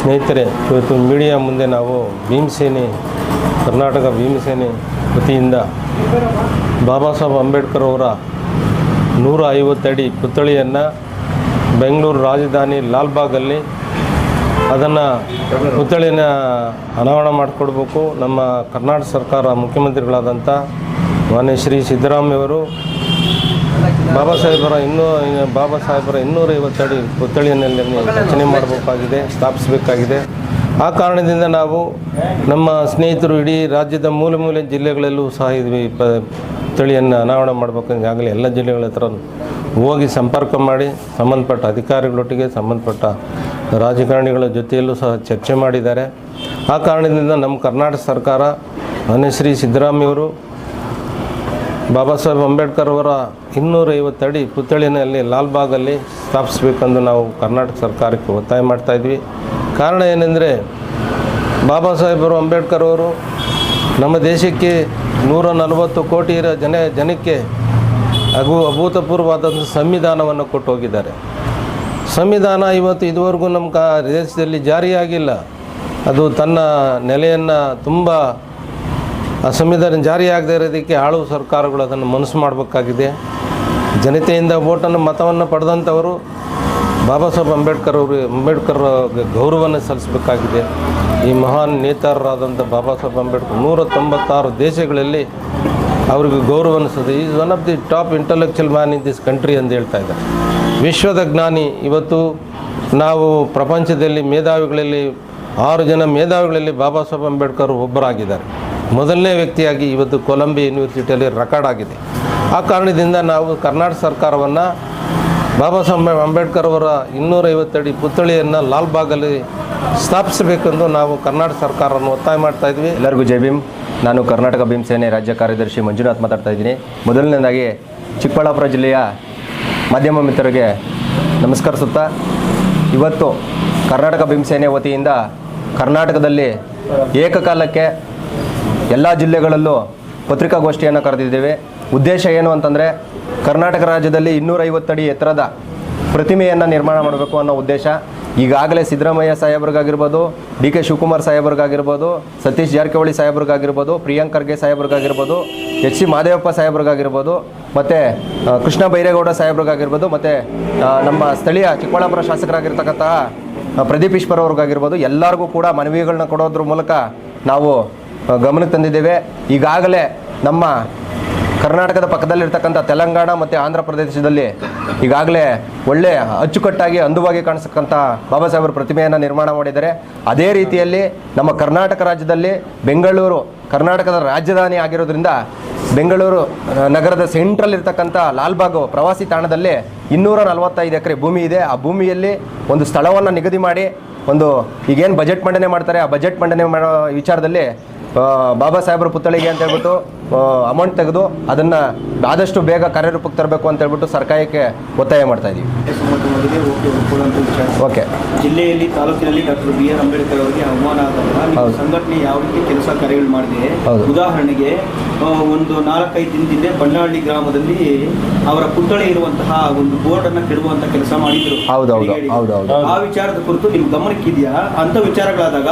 ಸ್ನೇಹಿತರೆ, ಇವತ್ತು ಮೀಡಿಯಾ ಮುಂದೆ ನಾವು ಭೀಮಸೇನೆ, ಕರ್ನಾಟಕ ಭೀಮಸೇನೆ ವತಿಯಿಂದ ಬಾಬಾ ಸಾಹೇಬ್ ಅಂಬೇಡ್ಕರ್ ಅವರ ನೂರ ಐವತ್ತಡಿ ಪುತ್ಥಳಿಯನ್ನು ಬೆಂಗಳೂರು ರಾಜಧಾನಿ ಲಾಲ್ಬಾಗಲ್ಲಿ ಅದನ್ನು ಪುತ್ಥಳಿನ ಅನಾವರಣ ಮಾಡಿಕೊಡ್ಬೇಕು. ನಮ್ಮ ಕರ್ನಾಟಕ ಸರ್ಕಾರ ಮುಖ್ಯಮಂತ್ರಿಗಳಾದಂಥ ಮಾನ್ಯ ಶ್ರೀ ಸಿದ್ದರಾಮಯ್ಯವರು ಬಾಬಾ ಸಾಹೇಬರ ಇನ್ನೂ ಬಾಬಾ ಸಾಹೇಬರ ಇನ್ನೂರೈವತ್ತಡಿ ಪುತ್ಥಳಿಯನ್ನೆಲ್ಲ ರಚನೆ ಮಾಡಬೇಕಾಗಿದೆ ಸ್ಥಾಪಿಸಬೇಕಾಗಿದೆ. ಆ ಕಾರಣದಿಂದ ನಾವು ನಮ್ಮ ಸ್ನೇಹಿತರು ಇಡೀ ರಾಜ್ಯದ ಮೂಲೆ ಮೂಲೆ ಜಿಲ್ಲೆಗಳಲ್ಲೂ ಸಹ ಇದ್ವಿ ಪ ಪುತ್ಥಳಿಯನ್ನು ಅನಾವರಣ ಮಾಡಬೇಕು ಈಗಾಗಲೇ ಎಲ್ಲ ಜಿಲ್ಲೆಗಳ ಹತ್ರ ಹೋಗಿ ಸಂಪರ್ಕ ಮಾಡಿ ಸಂಬಂಧಪಟ್ಟ ಅಧಿಕಾರಿಗಳೊಟ್ಟಿಗೆ ಸಂಬಂಧಪಟ್ಟ ರಾಜಕಾರಣಿಗಳ ಜೊತೆಯಲ್ಲೂ ಸಹ ಚರ್ಚೆ ಮಾಡಿದ್ದಾರೆ. ಆ ಕಾರಣದಿಂದ ನಮ್ಮ ಕರ್ನಾಟಕ ಸರ್ಕಾರ ಮಾನ್ಯ ಶ್ರೀ ಸಿದ್ದರಾಮಯ್ಯವರು ಬಾಬಾ ಸಾಹೇಬ್ ಅಂಬೇಡ್ಕರ್ ಅವರ ಇನ್ನೂರೈವತ್ತಡಿ ಪುತ್ಥಳಿನಲ್ಲಿ ಲಾಲ್ಬಾಗಲ್ಲಿ ಸ್ಥಾಪಿಸಬೇಕೆಂದು ನಾವು ಕರ್ನಾಟಕ ಸರ್ಕಾರಕ್ಕೆ ಒತ್ತಾಯ ಮಾಡ್ತಾಯಿದ್ವಿ ಕಾರಣ ಏನೆಂದರೆ ಬಾಬಾ ಸಾಹೇಬರು ಅಂಬೇಡ್ಕರ್ ಅವರು ನಮ್ಮ ದೇಶಕ್ಕೆ ನೂರ ನಲವತ್ತು ಕೋಟಿ ಇರೋ ಜನ, ಜನಕ್ಕೆ ಹಾಗೂ ಅಭೂತಪೂರ್ವವಾದಂಥ ಸಂವಿಧಾನವನ್ನು ಕೊಟ್ಟು ಹೋಗಿದ್ದಾರೆ. ಸಂವಿಧಾನ ಇವತ್ತು ಇದುವರೆಗೂ ನಮ್ಮ ಕಾ ದೇಶದಲ್ಲಿ ಜಾರಿಯಾಗಿಲ್ಲ. ಅದು ತನ್ನ ನೆಲೆಯನ್ನು ತುಂಬ ಆ ಸಂವಿಧಾನ ಜಾರಿಯಾಗದೇ ಇರೋದಕ್ಕೆ ಆಳು ಸರ್ಕಾರಗಳು ಅದನ್ನು ಮನಸ್ಸು ಮಾಡಬೇಕಾಗಿದೆ. ಜನತೆಯಿಂದ ಓಟನ್ನು ಮತವನ್ನು ಪಡೆದಂಥವರು ಬಾಬಾ ಸಾಹೇಬ್ ಅಂಬೇಡ್ಕರ್ ಅವರು, ಅಂಬೇಡ್ಕರ್ ಗೌರವವನ್ನು ಸಲ್ಲಿಸಬೇಕಾಗಿದೆ. ಈ ಮಹಾನ್ ನೇತಾರರಾದಂಥ ಬಾಬಾ ಸಾಹೇಬ್ ಅಂಬೇಡ್ಕರ್ ನೂರ ತೊಂಬತ್ತಾರು ದೇಶಗಳಲ್ಲಿ ಅವರಿಗೆ ಗೌರವ ಅನಿಸ್ತದೆ is one of the top intellectual man in this country ಅಂತ ಹೇಳ್ತಾ ಇದ್ದಾರೆ. ವಿಶ್ವದ ಜ್ಞಾನಿ. ಇವತ್ತು ನಾವು ಪ್ರಪಂಚದಲ್ಲಿ ಮೇಧಾವಿಗಳಲ್ಲಿ ಆರು ಜನ ಮೇಧಾವಿಗಳಲ್ಲಿ ಬಾಬಾ ಸಾಹೇಬ್ ಅಂಬೇಡ್ಕರ್ ಒಬ್ಬರಾಗಿದ್ದಾರೆ. ಮೊದಲನೇ ವ್ಯಕ್ತಿಯಾಗಿ ಇವತ್ತು ಕೊಲಂಬಿಯಾ ಯೂನಿವರ್ಸಿಟಿಯಲ್ಲಿ ರೆಕಾರ್ಡ್ ಆಗಿದೆ. ಆ ಕಾರಣದಿಂದ ನಾವು ಕರ್ನಾಟಕ ಸರ್ಕಾರವನ್ನು ಬಾಬಾ ಸಾಹೇಬ್ ಅಂಬೇಡ್ಕರ್ ಅವರ ಇನ್ನೂರೈವತ್ತಡಿ ಪುತ್ಥಳಿಯನ್ನು ಲಾಲ್ಬಾಗಲ್ಲಿ ಸ್ಥಾಪಿಸಬೇಕೆಂದು ನಾವು ಕರ್ನಾಟಕ ಸರ್ಕಾರವನ್ನು ಒತ್ತಾಯ ಮಾಡ್ತಾ ಇದ್ವಿ. ಎಲ್ಲರಿಗೂ ಜೈ ಭೀಮ್. ನಾನು ಕರ್ನಾಟಕ ಭೀಮ್ ಸೇನೆ ರಾಜ್ಯ ಕಾರ್ಯದರ್ಶಿ ಮಂಜುನಾಥ್ ಮಾತಾಡ್ತಾ ಇದ್ದೀನಿ. ಮೊದಲನೇದಾಗಿ ಚಿಕ್ಕಬಳ್ಳಾಪುರ ಜಿಲ್ಲೆಯ ಮಾಧ್ಯಮ ಮಿತ್ರರಿಗೆ ನಮಸ್ಕರಿಸುತ್ತಾ, ಇವತ್ತು ಕರ್ನಾಟಕ ಭೀಮ್ ಸೇನೆ ವತಿಯಿಂದ ಕರ್ನಾಟಕದಲ್ಲಿ ಏಕಕಾಲಕ್ಕೆ ಎಲ್ಲ ಜಿಲ್ಲೆಗಳಲ್ಲೂ ಪತ್ರಿಕಾಗೋಷ್ಠಿಯನ್ನು ಕರೆದಿದ್ದೇವೆ. ಉದ್ದೇಶ ಏನು ಅಂತಂದರೆ, ಕರ್ನಾಟಕ ರಾಜ್ಯದಲ್ಲಿ ಇನ್ನೂರೈವತ್ತಡಿ ಎತ್ತರದ ಪ್ರತಿಮೆಯನ್ನು ನಿರ್ಮಾಣ ಮಾಡಬೇಕು ಅನ್ನೋ ಉದ್ದೇಶ. ಈಗಾಗಲೇ ಸಿದ್ದರಾಮಯ್ಯ ಸಾಹೇಬ್ರಿಗಾಗಿರ್ಬೋದು, ಡಿ ಕೆ ಶಿವಕುಮಾರ್ ಸಾಹೇಬ್ರಿಗಾಗಿರ್ಬೋದು, ಸತೀಶ್ ಜಾರಕಿಹೊಳಿ ಸಾಹೇಬ್ರಿಗಾಗಿರ್ಬೋದು, ಪ್ರಿಯಾಂಕ್ ಖರ್ಗೆ ಸಾಹೇಬ್ರಿಗಾಗಿರ್ಬೋದು, ಎಚ್ ಸಿ ಮಾದೇವಪ್ಪ ಸಾಹೇಬ್ರಿಗಾಗಿರ್ಬೋದು, ಮತ್ತು ಕೃಷ್ಣ ಬೈರೇಗೌಡ ಸಾಹೇಬ್ರಿಗಾಗಿರ್ಬೋದು, ಮತ್ತು ನಮ್ಮ ಸ್ಥಳೀಯ ಚಿಕ್ಕಬಳ್ಳಾಪುರ ಶಾಸಕರಾಗಿರ್ತಕ್ಕಂತಹ ಪ್ರದೀಪ್ ಈಶ್ವರ್ ಅವ್ರಿಗಾಗಿರ್ಬೋದು, ಎಲ್ಲರಿಗೂ ಕೂಡ ಮನವಿಗಳನ್ನ ಕೊಡೋದ್ರ ಮೂಲಕ ನಾವು ಗಮನಕ್ಕೆ ತಂದಿದ್ದೇವೆ. ಈಗಾಗಲೇ ನಮ್ಮ ಕರ್ನಾಟಕದ ಪಕ್ಕದಲ್ಲಿರ್ತಕ್ಕಂಥ ತೆಲಂಗಾಣ ಮತ್ತು ಆಂಧ್ರ ಪ್ರದೇಶದಲ್ಲಿ ಈಗಾಗಲೇ ಒಳ್ಳೆ ಅಚ್ಚುಕಟ್ಟಾಗಿ ಅಂದವಾಗಿ ಕಾಣಿಸ್ತಕ್ಕಂಥ ಬಾಬಾ ಸಾಹೇಬರ ಪ್ರತಿಮೆಯನ್ನು ನಿರ್ಮಾಣ ಮಾಡಿದ್ದಾರೆ. ಅದೇ ರೀತಿಯಲ್ಲಿ ನಮ್ಮ ಕರ್ನಾಟಕ ರಾಜ್ಯದಲ್ಲಿ ಬೆಂಗಳೂರು ಕರ್ನಾಟಕದ ರಾಜಧಾನಿ ಆಗಿರೋದ್ರಿಂದ ಬೆಂಗಳೂರು ನಗರದ ಸೆಂಟ್ರಲ್ ಇರ್ತಕ್ಕಂಥ ಲಾಲ್ಬಾಗ್ ಪ್ರವಾಸಿ ತಾಣದಲ್ಲಿ ಇನ್ನೂರ ನಲವತ್ತೈದು ಎಕರೆ ಭೂಮಿ ಇದೆ. ಆ ಭೂಮಿಯಲ್ಲಿ ಒಂದು ಸ್ಥಳವನ್ನು ನಿಗದಿ ಮಾಡಿ ಒಂದು ಈಗೇನು ಬಜೆಟ್ ಮಂಡನೆ ಮಾಡ್ತಾರೆ. ಆ ಬಜೆಟ್ ಮಂಡನೆ ಮಾಡೋ ವಿಚಾರದಲ್ಲಿ ಬಾಬಾ ಸಾಹೇಬ್ರ ಪುತ್ಥಳಿಗೆ ಅಂತ ಹೇಳ್ಬಿಟ್ಟು ಅಮೌಂಟ್ ತೆಗೆದು ಅದನ್ನು ಆದಷ್ಟು ಬೇಗ ಕಾರ್ಯರೂಪಕ್ಕೆ ತರಬೇಕು ಅಂತ ಹೇಳ್ಬಿಟ್ಟು ಸರ್ಕಾರಕ್ಕೆ ಒತ್ತಾಯ ಮಾಡ್ತಾ ಇದ್ದೀವಿ ಓಕೆ ಜಿಲ್ಲೆಯಲ್ಲಿ ತಾಲೂಕಿನಲ್ಲಿ ಡಾಕ್ಟರ್ ಬಿ ಆರ್ ಅಂಬೇಡ್ಕರ್ ಅವರಿಗೆ ಅವಮಾನ ಆದಾಗ. ಸಂಘಟನೆ ಯಾವ ರೀತಿ ಕೆಲಸ ಕಾರ್ಯಗಳು ಮಾಡಿದೆ. ಉದಾಹರಣೆಗೆ ಒಂದು ನಾಲ್ಕೈದು ದಿನದಿಂದ ಬಣ್ಣಹಳ್ಳಿ ಗ್ರಾಮದಲ್ಲಿ ಅವರ ಪುತ್ಥಳಿ ಇರುವಂತಹ ಒಂದು ಬೋರ್ಡ್ ಅನ್ನ ಕೆಡುವಂತ ಕೆಲಸ ಮಾಡಿದ್ರು ಹೌದು, ಹೌದು, ಹೌದು, ಹೌದು. ಆ ವಿಚಾರದ ಕುರಿತು ನಿಮ್ ಗಮನಕ್ಕಿದೆಯಾ ಅಂತ ವಿಚಾರಗಳಾದಾಗ.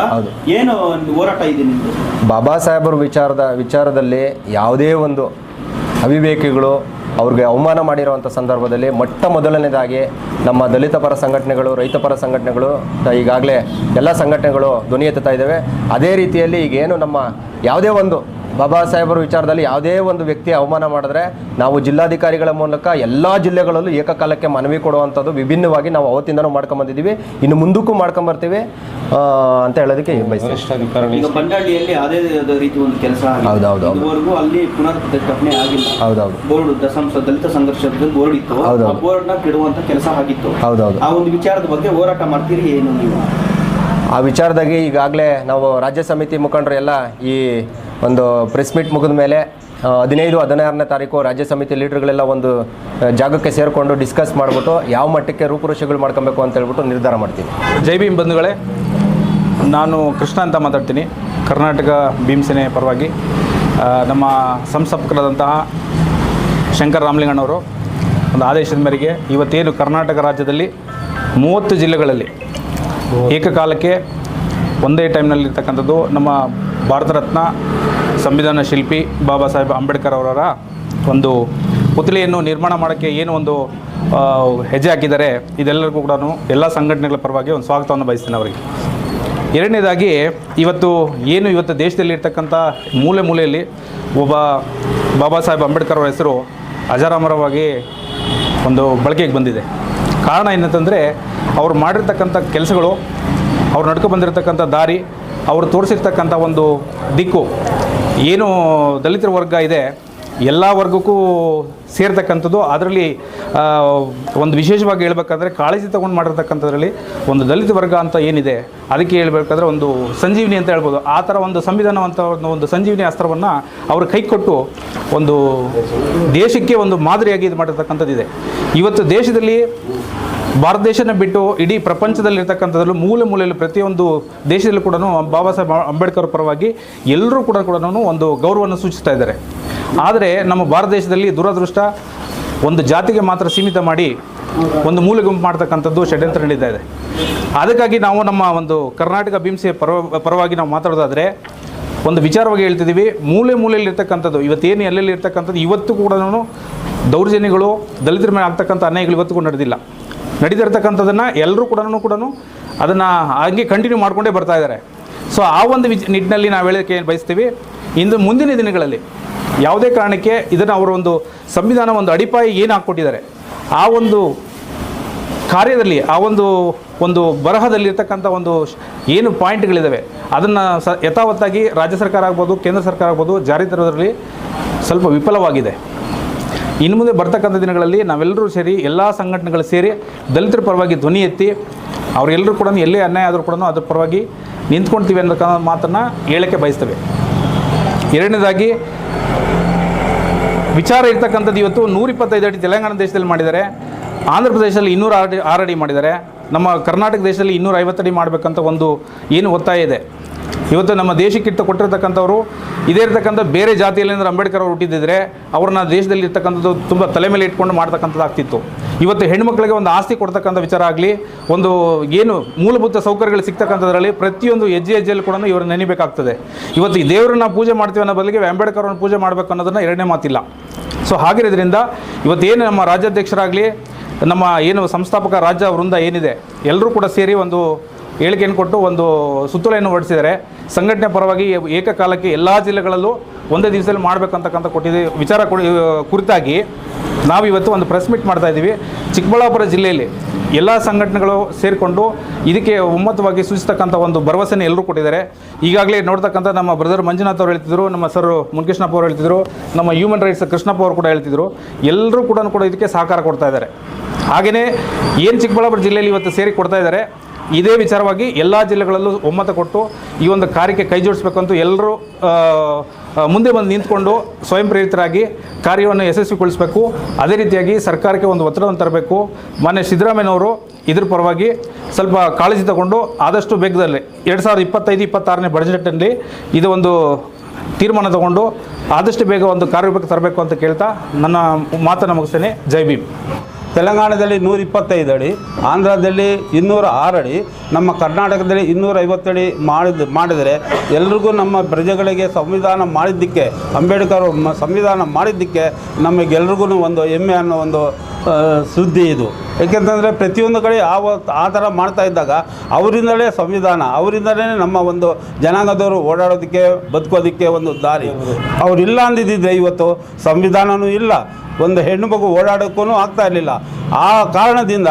ಏನು ಒಂದು ಹೋರಾಟ ಇದೆ ನಿಮ್ದು ಬಾಬಾ ಸಾಹೇಬರ ವಿಚಾರದ ವಿಚಾರದಲ್ಲಿ ಯಾವುದೇ ಒಂದು ಅವಿವೇಕಿಗಳು ಅವ್ರಿಗೆ ಅವಮಾನ ಮಾಡಿರುವಂಥ ಸಂದರ್ಭದಲ್ಲಿ ಮೊಟ್ಟ ಮೊದಲನೇದಾಗಿ ನಮ್ಮ ದಲಿತ ಪರ ಸಂಘಟನೆಗಳು, ರೈತ ಪರ ಸಂಘಟನೆಗಳು ಈಗಾಗಲೇ ಎಲ್ಲ ಸಂಘಟನೆಗಳು ಧ್ವನಿ ಎತ್ತುತ್ತಾ ಇದ್ದಾವೆ. ಅದೇ ರೀತಿಯಲ್ಲಿ ಈಗೇನು ನಮ್ಮ ಯಾವುದೇ ಒಂದು ಬಾಬಾ ಸಾಹೇಬರ ವಿಚಾರದಲ್ಲಿ ಯಾವುದೇ ಒಂದು ವ್ಯಕ್ತಿ ಅವಮಾನ ಮಾಡಿದ್ರೆ ನಾವು ಜಿಲ್ಲಾಧಿಕಾರಿಗಳ ಮೂಲಕ ಎಲ್ಲ ಜಿಲ್ಲೆಗಳಲ್ಲೂ ಏಕಕಾಲಕ್ಕೆ ಮನವಿ ಕೊಡುವಂಥದ್ದು ವಿಭಿನ್ನವಾಗಿ ನಾವು ಅವತ್ತಿಂದನೂ ಮಾಡ್ಕೊಂಬಂದಿದ್ದೀವಿ ಇನ್ನು ಮುಂದಕ್ಕೂ ಮಾಡ್ಕೊಂಬರ್ತೀವಿ ಅಂತ ಹೇಳೋದಕ್ಕೆ. ಹೌದು, ಹೌದು, ಹೌದು. ಆಗಿಲ್ಲ. ಹೌದೌದು. ಬೋರ್ಡ್ ದಶಾಂಶ ದಲಿತ ಸಂಘರ್ಷದ ಬೋರ್ಡ್ ಇತ್ತು. ಹೌದೌದು. ಆ ಬೋರ್ಡ್ನ ಕೆಡುವಂತ ಕೆಲಸ ಆಗಿತ್ತು. ಹೌದೌದು. ಆ ಒಂದು ವಿಚಾರದ ಬಗ್ಗೆ ಹೋರಾಟ ಮಾಡ್ತೀರಿ ಏನು ನೀವು? ಆ ವಿಚಾರದಾಗಿ ಈಗಾಗಲೇ ನಾವು ರಾಜ್ಯ ಸಮಿತಿ ಮುಖಂಡರು ಎಲ್ಲ ಈ ಒಂದು ಪ್ರೆಸ್ ಮೀಟ್ ಮುಗಿದ ಮೇಲೆ ಹದಿನೈದು, ಹದಿನಾರನೇ ತಾರೀಕು ರಾಜ್ಯ ಸಮಿತಿ ಲೀಡರ್ಗಳೆಲ್ಲ ಒಂದು ಜಾಗಕ್ಕೆ ಸೇರಿಕೊಂಡು ಡಿಸ್ಕಸ್ ಮಾಡಿಬಿಟ್ಟು ಯಾವ ಮಟ್ಟಕ್ಕೆ ರೂಪುರೇಷೆಗಳು ಮಾಡ್ಕೊಬೇಕು ಅಂತ ಹೇಳ್ಬಿಟ್ಟು ನಿರ್ಧಾರ ಮಾಡ್ತೀವಿ ಜೈ ಭೀಮ್ ಬಂಧುಗಳೇ, ನಾನು ಕೃಷ್ಣ ಅಂತ ಮಾತಾಡ್ತೀನಿ. ಕರ್ನಾಟಕ ಭೀಮಸೇನೆ ಪರವಾಗಿ ನಮ್ಮ ಸಂಸ್ಥಾಪಕರಾದಂತಹ ಶಂಕರ್ ರಾಮಲಿಂಗಣ್ಣವರು ಒಂದು ಆದೇಶದ ಮೇರೆಗೆ ಇವತ್ತೇನು ಕರ್ನಾಟಕ ರಾಜ್ಯದಲ್ಲಿ ಮೂವತ್ತು ಜಿಲ್ಲೆಗಳಲ್ಲಿ ಏಕಕಾಲಕ್ಕೆ ಒಂದೇ ಟೈಮ್ನಲ್ಲಿರ್ತಕ್ಕಂಥದ್ದು ನಮ್ಮ ಭಾರತ ರತ್ನ ಸಂವಿಧಾನ ಶಿಲ್ಪಿ ಬಾಬಾ ಸಾಹೇಬ್ ಅಂಬೇಡ್ಕರ್ ಅವರ ಒಂದು ಪುತ್ಳಿಯನ್ನು ನಿರ್ಮಾಣ ಮಾಡೋಕ್ಕೆ ಏನು ಒಂದು ಹೆಜ್ಜೆ ಹಾಕಿದ್ದಾರೆ, ಇದೆಲ್ಲರಿಗೂ ಕೂಡ ಎಲ್ಲ ಸಂಘಟನೆಗಳ ಪರವಾಗಿ ಒಂದು ಸ್ವಾಗತವನ್ನು ಬಯಸ್ತೇನೆ ಅವರಿಗೆ. ಎರಡನೇದಾಗಿ, ಇವತ್ತು ಏನು ಇವತ್ತು ದೇಶದಲ್ಲಿ ಇರ್ತಕ್ಕಂಥ ಮೂಲೆ ಮೂಲೆಯಲ್ಲಿ ಒಬ್ಬ ಬಾಬಾ ಸಾಹೇಬ್ ಅಂಬೇಡ್ಕರ್ ಅವರ ಹೆಸರು ಅಜರಾಮರವಾಗಿ ಒಂದು ಬಳಕೆಗೆ ಬಂದಿದೆ. ಕಾರಣ ಏನಂತಂದರೆ, ಅವ್ರು ಮಾಡಿರ್ತಕ್ಕಂಥ ಕೆಲಸಗಳು, ಅವ್ರು ನಡ್ಕೊ ಬಂದಿರತಕ್ಕಂಥ ದಾರಿ ಅವರು ತೋರಿಸಿರ್ತಕ್ಕಂಥ ಒಂದು ದಿಕ್ಕು. ಏನು ದಲಿತರ ವರ್ಗ ಇದೆ, ಎಲ್ಲ ವರ್ಗಕ್ಕೂ ಸೇರ್ತಕ್ಕಂಥದ್ದು. ಅದರಲ್ಲಿ ಒಂದು ವಿಶೇಷವಾಗಿ ಹೇಳ್ಬೇಕಂದ್ರೆ ಕಾಳಜಿ ತಗೊಂಡು ಮಾಡಿರ್ತಕ್ಕಂಥದ್ರಲ್ಲಿ ಒಂದು ದಲಿತ ವರ್ಗ ಅಂತ ಏನಿದೆ, ಅದಕ್ಕೆ ಹೇಳ್ಬೇಕಾದ್ರೆ ಒಂದು ಸಂಜೀವಿನಿ ಅಂತ ಹೇಳ್ಬೋದು. ಆ ಥರ ಒಂದು ಸಂವಿಧಾನ ಅಂತ ಒಂದು ಒಂದು ಸಂಜೀವಿನಿ ಅಸ್ತ್ರವನ್ನು ಅವರು ಕೈ ಕೊಟ್ಟು ಒಂದು ದೇಶಕ್ಕೆ ಒಂದು ಮಾದರಿಯಾಗಿ ಇದು ಮಾಡಿರ್ತಕ್ಕಂಥದ್ದಿದೆ. ಇವತ್ತು ದೇಶದಲ್ಲಿ ಭಾರತ ದೇಶನ ಬಿಟ್ಟು ಇಡೀ ಪ್ರಪಂಚದಲ್ಲಿರ್ತಕ್ಕಂಥದ್ರಲ್ಲೂ ಮೂಲೆ ಮೂಲೆಯಲ್ಲಿ ಪ್ರತಿಯೊಂದು ದೇಶದಲ್ಲೂ ಕೂಡ ಬಾಬಾ ಸಾಹೇಬ್ ಅಂಬೇಡ್ಕರ್ ಪರವಾಗಿ ಎಲ್ಲರೂ ಕೂಡ ಕೂಡ ಒಂದು ಗೌರವವನ್ನು ಸೂಚಿಸ್ತಾ ಇದ್ದಾರೆ. ಆದರೆ ನಮ್ಮ ಭಾರತ ದೇಶದಲ್ಲಿ ದುರದೃಷ್ಟ, ಒಂದು ಜಾತಿಗೆ ಮಾತ್ರ ಸೀಮಿತ ಮಾಡಿ ಒಂದು ಮೂಲೆ ಗುಂಪು ಮಾಡ್ತಕ್ಕಂಥದ್ದು ಷಡ್ಯಂತ್ರ ನಡೀತಾ ಇದೆ. ಅದಕ್ಕಾಗಿ ನಾವು ನಮ್ಮ ಒಂದು ಕರ್ನಾಟಕ ಭೀಮ್ಸೆ ಪರವ ಪರವಾಗಿ ನಾವು ಮಾತಾಡೋದಾದರೆ ಒಂದು ವಿಚಾರವಾಗಿ ಹೇಳ್ತಿದ್ದೀವಿ, ಮೂಲೆ ಮೂಲೆಯಲ್ಲಿ ಇರ್ತಕ್ಕಂಥದ್ದು, ಇವತ್ತೇನು ಎಲ್ಲೆಲ್ಲಿ ಇರ್ತಕ್ಕಂಥದ್ದು, ಇವತ್ತು ಕೂಡ ದೌರ್ಜನ್ಯಗಳು, ದಲಿತರ ಮೇಲೆ ಆಗ್ತಕ್ಕಂಥ ಅನ್ಯಾಯಗಳು ಇವತ್ತು ಕೂಡ ನಡೆದಿಲ್ಲ. ನಡೀತಿರ್ತಕ್ಕಂಥದ್ದನ್ನು ಎಲ್ಲರೂ ಕೂಡ ಕೂಡ ಅದನ್ನು ಹಾಗೆ ಕಂಟಿನ್ಯೂ ಮಾಡಿಕೊಂಡೇ ಬರ್ತಾ ಇದ್ದಾರೆ. ಸೊ ಆ ಒಂದು ವಿಚ್ ನಿಟ್ಟಿನಲ್ಲಿ ನಾವು ಹೇಳೋಕ್ಕೆ ಏನು ಬಯಸ್ತೀವಿ? ಇಂದು ಮುಂದಿನ ದಿನಗಳಲ್ಲಿ ಯಾವುದೇ ಕಾರಣಕ್ಕೆ ಇದನ್ನು ಅವರ ಒಂದು ಸಂವಿಧಾನ ಒಂದು ಅಡಿಪಾಯ ಏನು ಹಾಕ್ಕೊಟ್ಟಿದ್ದಾರೆ, ಆ ಒಂದು ಕಾರ್ಯದಲ್ಲಿ, ಆ ಒಂದು ಒಂದು ಬರಹದಲ್ಲಿರ್ತಕ್ಕಂಥ ಒಂದು ಏನು ಪಾಯಿಂಟ್ಗಳಿದ್ದಾವೆ ಅದನ್ನು ಸ ಯಥಾವತ್ತಾಗಿ ರಾಜ್ಯ ಸರ್ಕಾರ ಆಗ್ಬೋದು, ಕೇಂದ್ರ ಸರ್ಕಾರ ಆಗ್ಬೋದು ಜಾರಿ ತರೋದರಲ್ಲಿ ಸ್ವಲ್ಪ ವಿಫಲವಾಗಿದೆ. ಇನ್ನು ಮುಂದೆ ಬರ್ತಕ್ಕಂಥ ದಿನಗಳಲ್ಲಿ ನಾವೆಲ್ಲರೂ ಸೇರಿ ಎಲ್ಲ ಸಂಘಟನೆಗಳು ಸೇರಿ ದಲಿತರ ಪರವಾಗಿ ಧ್ವನಿ ಎತ್ತಿ ಅವರೆಲ್ಲರೂ ಕೂಡ ಎಲ್ಲೇ ಅನ್ಯಾಯ ಆದರೂ ಕೂಡ ಅದ್ರ ಪರವಾಗಿ ನಿಂತ್ಕೊಳ್ತೀವಿ ಅನ್ನೋದನ್ನ ಮಾತನ್ನು ಹೇಳೋಕ್ಕೆ ಬಯಸ್ತೇವೆ. ಎರಡನೇದಾಗಿ, ವಿಚಾರ ಇರ್ತಕ್ಕಂಥದ್ದು ಇವತ್ತು ನೂರ ಇಪ್ಪತ್ತೈದು ಅಡಿ ತೆಲಂಗಾಣ ದೇಶದಲ್ಲಿ ಮಾಡಿದ್ದಾರೆ. ಆಂಧ್ರ ಪ್ರದೇಶದಲ್ಲಿ ಇನ್ನೂರ ಅಡಿ, ಆರು ಅಡಿ ಮಾಡಿದ್ದಾರೆ. ನಮ್ಮ ಕರ್ನಾಟಕ ದೇಶದಲ್ಲಿ ಇನ್ನೂರ ಐವತ್ತಡಿ ಮಾಡಬೇಕಂತ ಒಂದು ಏನು ಒತ್ತಾಯ ಇದೆ. ಇವತ್ತು ನಮ್ಮ ದೇಶಕ್ಕಿಂತ ಕೊಟ್ಟಿರ್ತಕ್ಕಂಥವ್ರು, ಇದೇ ಇರ್ತಕ್ಕಂಥ ಬೇರೆ ಜಾತಿಯಲ್ಲಿ ಅಂದ್ರೆ ಅಂಬೇಡ್ಕರ್ ಅವರು ಹುಟ್ಟಿದ್ದಿದ್ರೆ, ಅವ್ರನ್ನ ದೇಶದಲ್ಲಿ ಇರ್ತಕ್ಕಂಥದ್ದು ತುಂಬ ತಲೆ ಮೇಲೆ ಇಟ್ಕೊಂಡು ಮಾಡ್ತಕ್ಕಂಥದ್ದು ಆಗ್ತಿತ್ತು. ಇವತ್ತು ಹೆಣ್ಮಕ್ಳಿಗೆ ಒಂದು ಆಸ್ತಿ ಕೊಡ್ತಕ್ಕಂಥ ವಿಚಾರ ಆಗಲಿ, ಒಂದು ಏನು ಮೂಲಭೂತ ಸೌಕರ್ಯಗಳು ಸಿಗ್ತಕ್ಕಂಥದ್ರಲ್ಲಿ ಪ್ರತಿಯೊಂದು ಹೆಜ್ಜೆ ಹೆಜ್ಜೆಯಲ್ಲಿ ಕೂಡ ಇವರು ನೆನಿಬೇಕಾಗ್ತದೆ. ಇವತ್ತು ಈ ದೇವರನ್ನ ಪೂಜೆ ಮಾಡ್ತೀವಿ ಅನ್ನೋ ಬದಲಿಗೆ ಅಂಬೇಡ್ಕರ್ ಅವ್ರನ್ನ ಪೂಜೆ ಮಾಡಬೇಕು ಅನ್ನೋದನ್ನು ಎರಡನೇ ಮಾತಿಲ್ಲ. ಸೊ ಹಾಗಿರೋದ್ರಿಂದ ಇವತ್ತೇನು ನಮ್ಮ ರಾಜ್ಯಾಧ್ಯಕ್ಷರಾಗಲಿ, ನಮ್ಮ ಏನು ಸಂಸ್ಥಾಪಕ ರಾಜ್ಯ ವೃಂದ ಏನಿದೆ, ಎಲ್ಲರೂ ಕೂಡ ಸೇರಿ ಒಂದು ಹೇಳಿಕೆಯನ್ನು ಕೊಟ್ಟು ಒಂದು ಸುತ್ತೋಲೆಯನ್ನು ಹೊರಡಿಸಿದ್ದಾರೆ. ಸಂಘಟನೆ ಪರವಾಗಿ ಏಕಕಾಲಕ್ಕೆ ಎಲ್ಲ ಜಿಲ್ಲೆಗಳಲ್ಲೂ ಒಂದೇ ದಿವಸದಲ್ಲಿ ಮಾಡಬೇಕಂತಕ್ಕಂಥ ಕೊಟ್ಟಿದೆ. ವಿಚಾರ ಕುರಿತಾಗಿ ನಾವು ಇವತ್ತು ಒಂದು ಪ್ರೆಸ್ ಮೀಟ್ ಮಾಡ್ತಾ ಇದ್ದೀವಿ. ಚಿಕ್ಕಬಳ್ಳಾಪುರ ಜಿಲ್ಲೆಯಲ್ಲಿ ಎಲ್ಲ ಸಂಘಟನೆಗಳು ಸೇರಿಕೊಂಡು ಇದಕ್ಕೆ ಒಮ್ಮತವಾಗಿ ಸೂಚಿಸ್ತಕ್ಕಂಥ ಒಂದು ಭರವಸೆನ ಎಲ್ಲರೂ ಕೊಟ್ಟಿದ್ದಾರೆ. ಈಗಾಗಲೇ ನೋಡ್ತಕ್ಕಂಥ ನಮ್ಮ ಬ್ರದರ್ ಮಂಜುನಾಥ್ ಅವರು ಹೇಳ್ತಿದ್ರು, ನಮ್ಮ ಸರ್ ಮುನ್ಕೃಷ್ಣಪ್ಪ ಅವರು ಹೇಳ್ತಿದ್ರು, ನಮ್ಮ ಹ್ಯೂಮನ್ ರೈಟ್ಸ್ ಕೃಷ್ಣಪ್ಪ ಅವರು ಕೂಡ ಹೇಳ್ತಿದ್ರು. ಎಲ್ಲರೂ ಕೂಡ ಕೂಡ ಇದಕ್ಕೆ ಸಹಕಾರ ಕೊಡ್ತಾ ಇದ್ದಾರೆ. ಹಾಗೆಯೇ ಏನು ಚಿಕ್ಕಬಳ್ಳಾಪುರ ಜಿಲ್ಲೆಯಲ್ಲಿ ಇವತ್ತು ಸೇರಿ ಕೊಡ್ತಾ ಇದ್ದಾರೆ ಇದೇ ವಿಚಾರವಾಗಿ ಎಲ್ಲ ಜಿಲ್ಲೆಗಳಲ್ಲೂ ಒಮ್ಮತ ಕೊಟ್ಟು ಈ ಒಂದು ಕಾರ್ಯಕ್ಕೆ ಕೈ ಜೋಡಿಸ್ಬೇಕಂತೂ ಎಲ್ಲರೂ ಮುಂದೆ ಬಂದು ನಿಂತ್ಕೊಂಡು ಸ್ವಯಂ ಪ್ರೇರಿತರಾಗಿ ಕಾರ್ಯವನ್ನು ಯಶಸ್ವಿಗೊಳಿಸಬೇಕು. ಅದೇ ರೀತಿಯಾಗಿ ಸರ್ಕಾರಕ್ಕೆ ಒಂದು ಒತ್ತಡವನ್ನು ತರಬೇಕು. ಮಾನ್ಯ ಸಿದ್ದರಾಮಯ್ಯನವರು ಇದ್ರ ಪರವಾಗಿ ಸ್ವಲ್ಪ ಕಾಳಜಿ ತಗೊಂಡು ಆದಷ್ಟು ಬೇಗದಲ್ಲಿ ಎರಡು ಸಾವಿರದ ಇಪ್ಪತ್ತೈದು, ಇಪ್ಪತ್ತಾರನೇ ಬಜೆಟ್ನಲ್ಲಿ ಇದು ಒಂದು ತೀರ್ಮಾನ ತಗೊಂಡು ಆದಷ್ಟು ಬೇಗ ಒಂದು ಕಾರ್ಯರೂಪಕ್ಕೆ ತರಬೇಕು ಅಂತ ಕೇಳ್ತಾ ನನ್ನ ಮಾತನ್ನು ಮುಗಿಸ್ತೇನೆ. ಜೈ ಭೀಮ್. ತೆಲಂಗಾಣದಲ್ಲಿ ನೂರ ಇಪ್ಪತ್ತೈದು ಅಡಿ, ಆಂಧ್ರದಲ್ಲಿ ಇನ್ನೂರ ಆರು ಅಡಿ, ನಮ್ಮ ಕರ್ನಾಟಕದಲ್ಲಿ ಇನ್ನೂರ ಐವತ್ತಡಿ ಮಾಡಿದ, ಮಾಡಿದರೆ ಎಲ್ರಿಗೂ ನಮ್ಮ ಪ್ರಜೆಗಳಿಗೆ ಸಂವಿಧಾನ ಮಾಡಿದ್ದಕ್ಕೆ, ಅಂಬೇಡ್ಕರ್ ಸಂವಿಧಾನ ಮಾಡಿದ್ದಕ್ಕೆ ನಮಗೆಲ್ರಿಗೂ ಒಂದು ಹೆಮ್ಮೆ ಅನ್ನೋ ಒಂದು ಸುದ್ದಿ ಇದು. ಏಕೆಂತಂದರೆ ಪ್ರತಿಯೊಂದು ಕಡೆ ಆ ಆ ಥರ ಮಾಡ್ತಾ ಇದ್ದಾಗ ಅವರಿಂದಲೇ ಸಂವಿಧಾನ, ಅವರಿಂದಲೇ ನಮ್ಮ ಒಂದು ಜನಾಂಗದವರು ಓಡಾಡೋದಕ್ಕೆ, ಬದುಕೋದಕ್ಕೆ ಒಂದು ದಾರಿ. ಅವರಿಲ್ಲ ಅಂದಿದ್ದಿದ್ರೆ ಇವತ್ತು ಸಂವಿಧಾನವೂ ಇಲ್ಲ. ಒಂದು ಹೆಣ್ಣು ಮಗು ಓಡಾಡೋಕ್ಕೂ ಆಗ್ತಾ ಇರಲಿಲ್ಲ. ಆ ಕಾರಣದಿಂದ